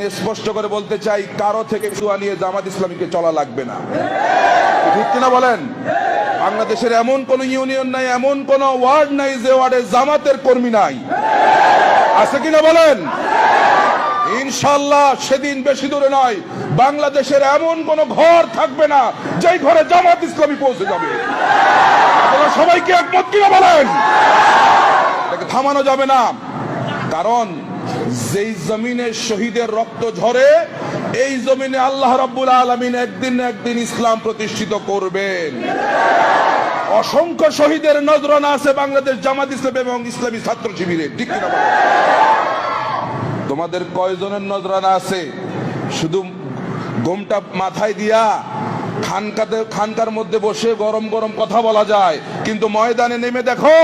স্পষ্ট করে বলতে চাই, কারও থেকে সুয়া নিয়ে জামাত ইসলামীকে চলা লাগবে না। ঠিক কিনা বলেন? বাংলাদেশের এমন কোন ইউনিয়ন নাই, এমন কোন ওয়ার্ড নাই যে ওয়ার্ডে জামাতের কর্মী নাই। আছে কিনা বলেন? ইনশাল্লাহ সেদিন বেশি দূরে নয়, বাংলাদেশের এমন কোন ঘর থাকবে না যেই ঘরে জামাত ইসলামী পৌঁছে যাবে। আপনারা সবাইকে একমত কিনা বলেন? থামানো যাবে না। কারণ যেই জমিনে শহীদের রক্ত ঝরে, এই জমিনে আল্লাহ রাব্বুল আলামিন একদিন একদিন ইসলাম প্রতিষ্ঠিত করবেন। অসংখ্য শহীদের নজরানা আছে বাংলাদেশ জামাত ইসলাম এবং ইসলামী ছাত্র শিবিরের ঠিক তোমাদের কয়জনের নজরানা আছে? শুধু গোমটা মাথায় দিয়া খানকাতে খানকার মধ্যে বসে গরম গরম কথা বলা যায়, কিন্তু ময়দানে নেমে দেখো,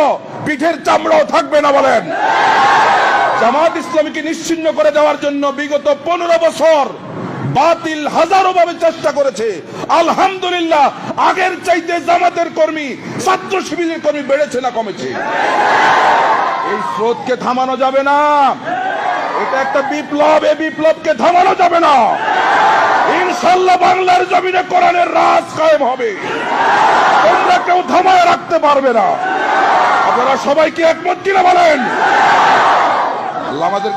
পিঠের চামড়াও থাকবে না বলেন। জামাত ইসলামীকে নিশ্চিন্ন করে দেওয়ার জন্য বিগত পনেরো বছর বাতিল হাজারো ভাবে চেষ্টা করেছে। আলহামদুলিল্লাহ, আগের চাইতে জামাতের কর্মী, ছাত্র শিবিরের কর্মী বেড়েছে না কমেছে। এই স্রোতকে থামানো যাবে না। এটা একটা বিপ্লব, এই বিপ্লবকে থামানো যাবে না। ইনশাল্লাহ বাংলার জমিনে কোরআনের রাজ কায়েম হবে। তোমরা কেউ থামায় রাখতে পারবে না। আপনারা সবাইকে একমত কিনা বলেন? আল্লাহ আমাদের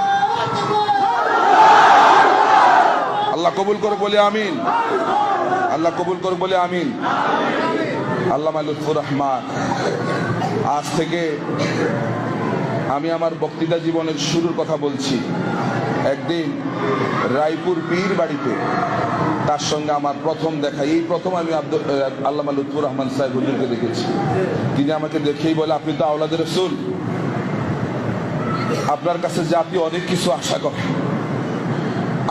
আল্লাহ কবুল করে বলে আমিন। আল্লাহ কবুল করে বলে আমিন। আল্লাহ লুৎফুর রহমান। আজ থেকে আমি আমার বক্তৃতা জীবনের শুরুর কথা বলছি। একদিন রায়পুর পীর বাড়িতে তার সঙ্গে আমার প্রথম দেখা। এই প্রথম আমি আব্দুল আল্লামা লুৎফুর রহমান সাহেব হুজুরকে দেখেছি। তিনি আমাকে দেখেই বলে, আপনি তো আওলাদের রসুল। আপনার কাছে জাতি অনেক কিছু আশা করে।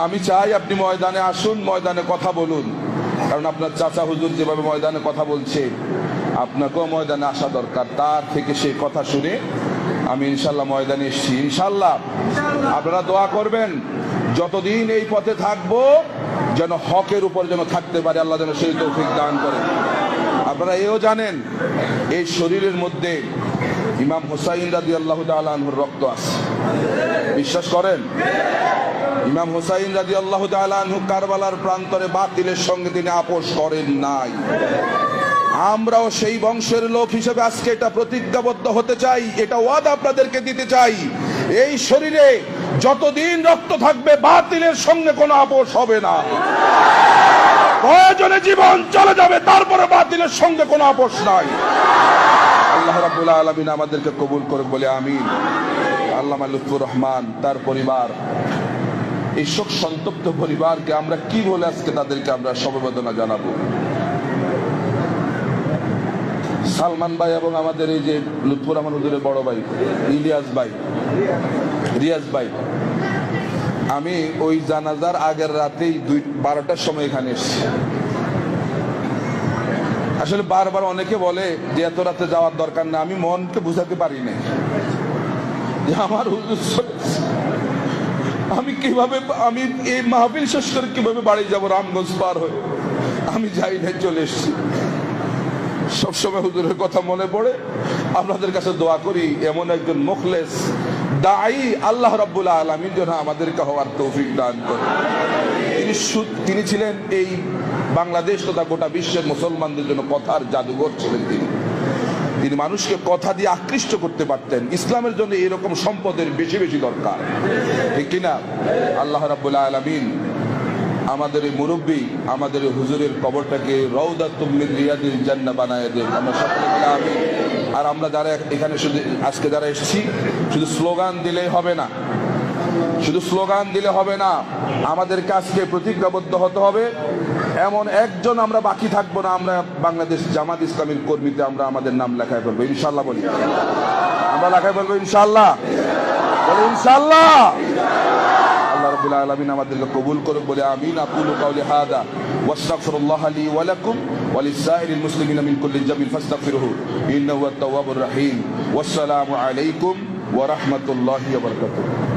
আমি চাই আপনি ময়দানে আসুন, ময়দানে কথা বলুন। কারণ আপনার চাচা হুজুর যেভাবে ময়দানে কথা বলছে, আপনাকেও ময়দানে আসা দরকার। তার থেকে সেই কথা শুনে আমি ইনশাল্লাহ ময়দানে এসেছি। ইনশাল্লাহ আপনারা দোয়া করবেন, যতদিন এই পথে থাকব, যেন হকের উপর যেন থাকতে পারে, আল্লাহ যেন সেই তৌফিক দান করেন। আপনারা এও জানেন, এই শরীরের মধ্যে ইমাম হুসাইন রাজি আল্লাহ আনহুর রক্ত আছে। বিশ্বাস করেন? ইমাম হুসাইন রাজি আল্লাহ আনহু কারবালার প্রান্তরে বাতিলের সঙ্গে তিনি আপোষ করেন নাই। আমরাও সেই বংশের লোক হিসেবে আজকে এটা প্রতিজ্ঞাবদ্ধ হতে চাই, এটা ওয়াদ আপনাদেরকে দিতে চাই। এই শরীরে যতদিন রক্ত থাকবে, বাতিলের সঙ্গে কোনো আপোষ হবে না। প্রয়োজনে জীবন চলে যাবে, তারপরে বাতিলের সঙ্গে কোনো আপোষ নাই। আল্লাহ রাবুল আলমিন আমাদেরকে কবুল করে বলে আমিন। আল্লাহ লুৎফুর রহমান, তার পরিবার, এই শোক সন্তপ্ত পরিবারকে আমরা কি বলে আজকে তাদেরকে আমরা সমবেদনা জানাব? সালমান ভাই এবং আমাদের এই যে লুৎফুর রহমান হুজুরের বড় ভাই, ইলিয়াস ভাই, রিয়াজ ভাই, আমি ওই জানাজার আগের রাতেই দুই বারোটার সময় এখানে এসেছি। আসলে বারবার অনেকে বলে যে এত রাতে যাওয়ার দরকার না, আমি মনকে বুঝাতে পারি না যে আমার আমি কীভাবে আমি এই মাহফিল শেষ করে কীভাবে বাড়ি যাব রামগঞ্জ পার হয়ে? আমি যাই না চলে এসেছি। সবসময় হুজুরের কথা মনে পড়ে। আপনাদের কাছে দোয়া করি, এমন একজন মুখলেস, দায়ী আল্লাহ রাব্বুল আলমীর জন্য আমাদেরকে হওয়ার তৌফিক দান করে। তিনি তিনি ছিলেন এই বাংলাদেশ তথা গোটা বিশ্বের মুসলমানদের জন্য কথার জাদুঘর ছিলেন তিনি। তিনি মানুষকে কথা দিয়ে আকৃষ্ট করতে পারতেন। ইসলামের জন্য এরকম সম্পদের বেশি বেশি দরকার। ঠিক কিনা? আল্লাহ রাব্বুল আলমিন আমাদের এই মুরব্বী, আমাদের হুজুরের কবরটাকে রৌদা রিয়াদিল জান্না বানায় দেন। আমরা সকলে আর আমরা যারা এখানে শুধু, আজকে যারা এসেছি, শুধু স্লোগান দিলেই হবে না। শুধু স্লোগান দিলে হবে না, আমাদের কাজকে প্রতিজ্ঞাবদ্ধ হতে হবে। এমন একজন আমরা বাকি থাকব না, আমরা বাংলাদেশ জামাত ইসলামীর কর্মীতে আমরা আমাদের নাম লেখায় ফেলব ইনশাল্লাহ বলি। আমরা লেখায় ফেলব ইনশাল্লাহ ইনশাল্লাহ আল্লাহ মুসলিমিনা মিন কুল্লি জামিন ফাস্তাগফিরুহু, ইন্নাহু হুয়াত তাওয়াবুর রহিম। ওয়াসসালামু আলাইকুম ওয়া রাহমাতুল্লাহি ওয়া বারাকাতুহু।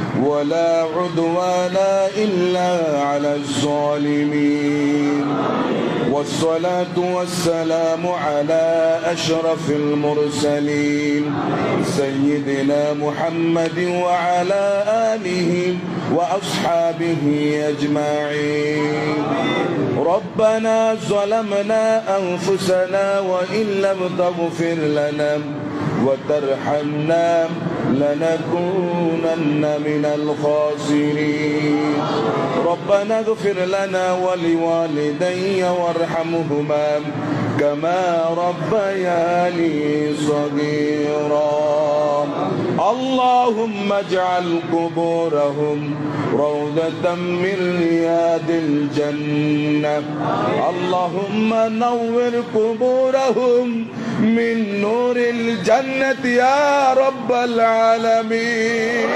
ولا عدوان إلا على الظالمين. والصلاة والسلام على أشرف المرسلين. سيدنا محمد وعلى آله وأصحابه أجمعين. ربنا ظلمنا أنفسنا وإن لم تغفر لنا وترحمنا لنكونن من الخاسرين. ربنا اغفر لنا ولوالدي وارحمهما كما ربياني صغيرا. اللهم اجعل قبورهم روضة من رياض الجنة. اللهم نور قبورهم من نور الجنة يا رب العالمين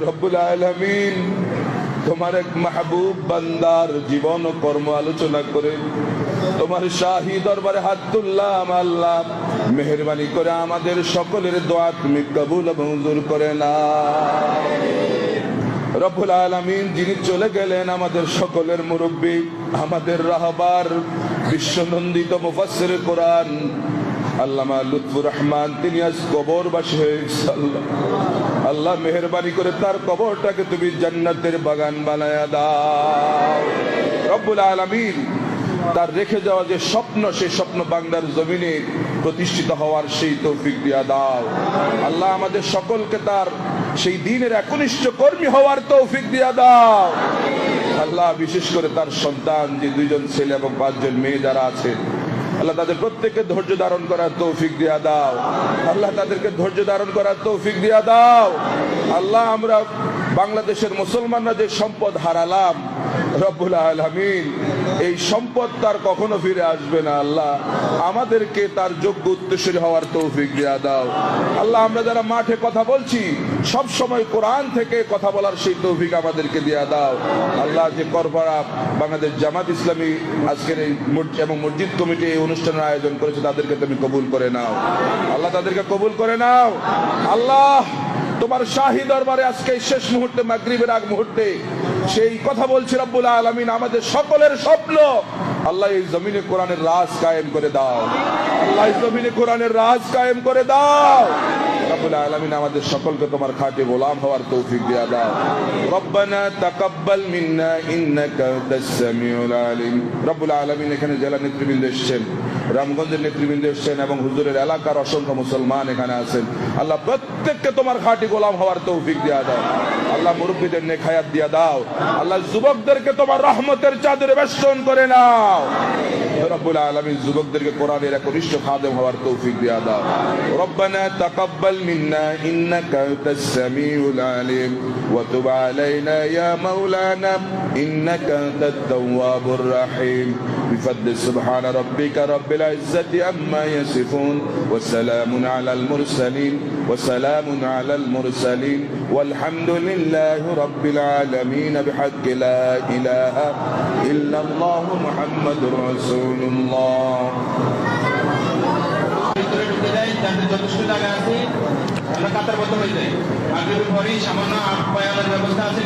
রব্বুল আলমিন তোমার এক মাহবুব বান্দার জীবন ও কর্ম আলোচনা করে তোমার শাহী দরবারে হাত তুললাম আল্লাহ মেহরবানি করে আমাদের সকলের দোয়া তুমি কবুল এবং মঞ্জুর করে না রব্বুল আলমিন, যিনি চলে গেলেন আমাদের সকলের মুরব্বী, আমাদের রাহবার, বিশ্বনন্দিত মুফাসসির কোরআন, আল্লামা লুৎফুর রহমান, তিনি আজ কবরবাসী হয়ে আল্লাহ মেহরবানি করে তার কবরটাকে তুমি জান্নাতের বাগান বানায়া দাও। রব্বুল আলামিন, তার রেখে যাওয়া যে স্বপ্ন, সেই স্বপ্ন বাংলার জমিনে প্রতিষ্ঠিত হওয়ার সেই তৌফিক দিয়া দাও। আল্লাহ আমাদের সকলকে তার সেই দিনের একনিষ্ঠ কর্মী হওয়ার তৌফিক দিয়া দাও। আল্লাহ, বিশেষ করে তার সন্তান, যে দুইজন ছেলে এবং পাঁচজন মেয়ে যারা আছে, আল্লাহ তাদের প্রত্যেককে ধৈর্য ধারণ করার তৌফিক দিয়া দাও। আল্লাহ তাদেরকে ধৈর্য ধারণ করার তৌফিক দিয়া দাও। আল্লাহ, আমরা বাংলাদেশের মুসলমানরা যে সম্পদ হারালাম, রব্বুল আলমিন এই সম্পদ তার কখনো ফিরে আসবে না, আল্লাহ। আমাদেরকে তার যোগ্য উত্তরসূরি হওয়ার তৌফিক দিয়া দাও। আল্লাহ, আমরা যারা মাঠে কথা বলছি, সব সময় কোরআন থেকে কথা বলার সেই তৌফিক আমাদেরকে দিয়া দাও। আল্লাহ, যে করপাড়া বাংলাদেশ জামাত ইসলামী আজকের এই এবং মসজিদ কমিটি এই অনুষ্ঠানের আয়োজন করেছে, তাদেরকে তুমি কবুল করে নাও। আল্লাহ, তাদেরকে কবুল করে নাও। আল্লাহ, তোমার শাহী দরবারে আজকে শেষ মুহূর্তে, মাগরিবের আগ মুহূর্তে সেই কথা বলছি রব্বুল আলমিন, আমাদের সকলের স্বপ্ন। আল্লাহ এই জমিনে কোরআনের রাজ কায়েম করে দাও। আল্লাহ জমিনে কোরআনের রাজ কায়েম করে দাও। আমাদের সকলকে তোমার গোলাম হওয়ার তৌফিক দাও। আলামিন, এখানে জেলা রামগঞ্জের এবং এলাকার অসংখ্য মুসলমান এখানে আছেন। আল্লাহ প্রত্যেককে তোমার খাঁটি গোলাম হওয়ার তৌফিক দিয়া দাও। আল্লাহ মুরব্বীদের নেখায়াত দিয়া দাও। আল্লাহ যুবকদেরকে তোমার রহমতের চাদরে বেষ্টন করে নাও। রব্বুল আলামিন যুবকদেরকে কোরআনের একনিষ্ঠ খাদেম হওয়ার তৌফিক দিয়া দাও রব্বানা তাকাব্বাল মিন্না ইন্নাকা আনতাস সামিউল আলিম ওয়া তুব আলাইনা ইয়া মাওলানা ইন্নাকা আনতাত তাওয়াবুর রাহিম بفضل سبحان ربك رب العزة عما يصفون وسلام على المرسلين وسلام على المرسلين والحمد لله رب العالمين بحق لا إله إلا الله محمد رسول রাসূলুল্লাহ। যথেষ্ট জায়গা আছে আমরা কাতারবদ্ধ হয়ে যাই। আগের পরেই সামান্য আপ্যায়নের ব্যবস্থা আছে।